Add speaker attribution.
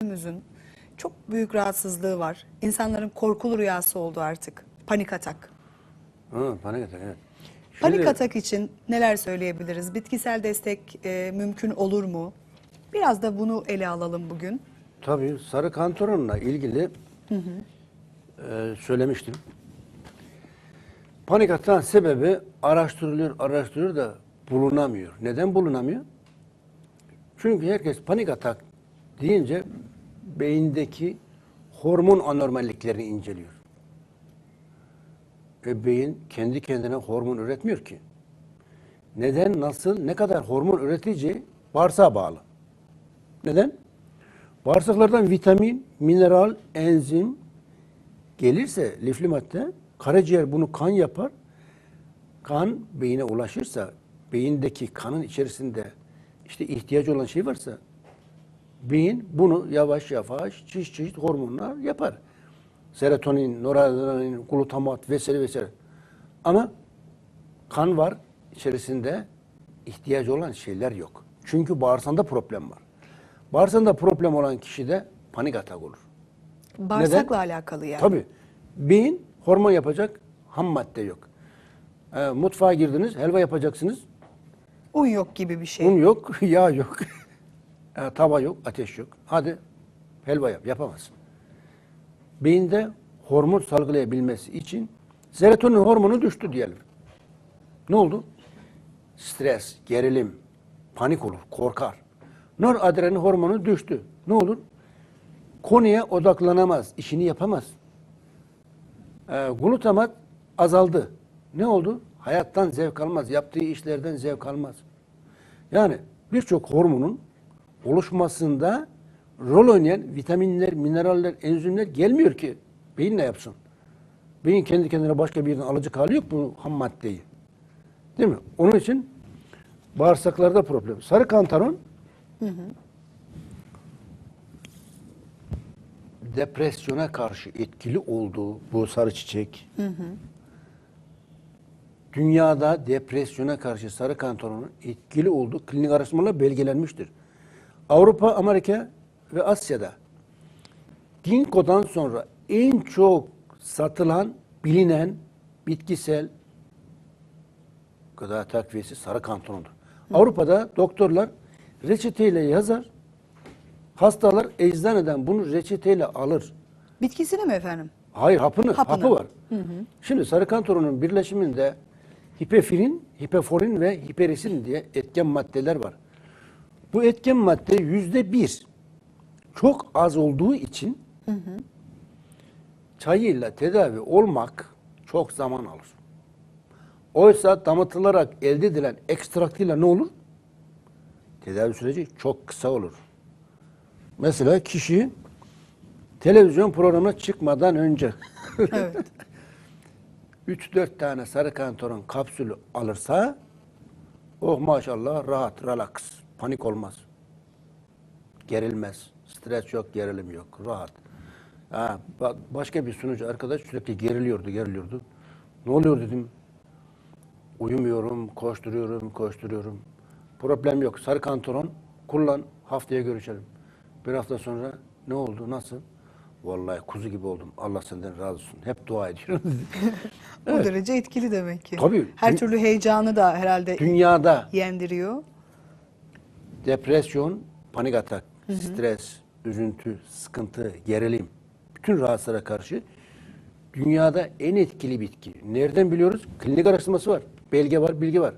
Speaker 1: günümüzün çok büyük rahatsızlığı var. İnsanların korkulu rüyası oldu artık. Panik atak.
Speaker 2: Ha, panik atak evet.
Speaker 1: Panik
Speaker 2: Şimdi-
Speaker 1: atak için neler söyleyebiliriz? Bitkisel destek e, mümkün olur mu? Biraz da bunu ele alalım bugün.
Speaker 2: Tabii sarı kantaronla ilgili e, söylemiştim. Panik atağın sebebi araştırılıyor, araştırılıyor da bulunamıyor. Neden bulunamıyor? Çünkü herkes panik atak deyince beyindeki hormon anormalliklerini inceliyor. Ve beyin kendi kendine hormon üretmiyor ki. Neden, nasıl, ne kadar hormon üreteceği bağırsağa bağlı. Neden? Bağırsaklardan vitamin, mineral, enzim gelirse lifli madde, karaciğer bunu kan yapar. Kan beyine ulaşırsa, beyindeki kanın içerisinde işte ihtiyacı olan şey varsa beyin bunu yavaş yavaş çeşit çeşit hormonlar yapar. Serotonin, noradrenalin, glutamat vesaire vesaire. Ama kan var içerisinde ihtiyacı olan şeyler yok. Çünkü bağırsağında problem var. Bağırsağında problem olan kişide panik atak olur.
Speaker 1: Bağırsakla alakalı yani.
Speaker 2: Tabii. Beyin hormon yapacak ham madde yok. Ee, mutfağa girdiniz, helva yapacaksınız.
Speaker 1: Un yok gibi bir şey.
Speaker 2: Un yok, yağ yok. Ee, tava yok, ateş yok. Hadi helva yap, yapamazsın. Beyinde hormon salgılayabilmesi için serotonin hormonu düştü diyelim. Ne oldu? Stres, gerilim, panik olur, korkar. Noradrenalin hormonu düştü. Ne olur? Konuya odaklanamaz, işini yapamaz. Ee, glutamat azaldı. Ne oldu? Hayattan zevk almaz, yaptığı işlerden zevk almaz. Yani birçok hormonun oluşmasında rol oynayan vitaminler, mineraller, enzimler gelmiyor ki beyin ne yapsın? Beyin kendi kendine başka bir yerden alıcı hali yok bu ham maddeyi. Değil mi? Onun için bağırsaklarda problem. Sarı kantaron depresyona karşı etkili olduğu bu sarı çiçek dünyada depresyona karşı sarı kantaronun etkili olduğu klinik araştırmalar belgelenmiştir. Avrupa, Amerika ve Asya'da ginkgo'dan sonra en çok satılan, bilinen bitkisel gıda takviyesi sarı kantarondur. Avrupa'da doktorlar reçeteyle yazar, hastalar eczaneden bunu reçeteyle alır.
Speaker 1: Bitkisini mi efendim?
Speaker 2: Hayır hapını,
Speaker 1: Hapını.
Speaker 2: hapı var. Şimdi sarı kantaronun birleşiminde hipefirin, hipeforin ve hiperisin diye etken maddeler var. Bu etken madde yüzde bir. Çok az olduğu için çayıyla tedavi olmak çok zaman alır. Oysa damıtılarak elde edilen ekstraktıyla ne olur? Tedavi süreci çok kısa olur. Mesela kişi televizyon programına çıkmadan önce
Speaker 1: Evet.
Speaker 2: 3-4 tane sarı kantaron kapsülü alırsa oh maşallah rahat, relax, panik olmaz. Gerilmez. Stres yok, gerilim yok. Rahat. Ha, ba- başka bir sunucu arkadaş sürekli geriliyordu, geriliyordu. Ne oluyor dedim. Uyumuyorum, koşturuyorum, koşturuyorum. Problem yok. Sarı kantaron kullan, haftaya görüşelim. Bir hafta sonra ne oldu, nasıl? Vallahi kuzu gibi oldum. Allah senden razı olsun. Hep dua ediyorum.
Speaker 1: O derece etkili demek ki.
Speaker 2: Tabii.
Speaker 1: Her türlü heyecanı da herhalde
Speaker 2: Dünyada
Speaker 1: yendiriyor.
Speaker 2: Depresyon, panik atak, stres, üzüntü, sıkıntı, gerilim, bütün rahatsızlara karşı dünyada en etkili bitki. Nereden biliyoruz? Klinik araştırması var, belge var, bilgi var.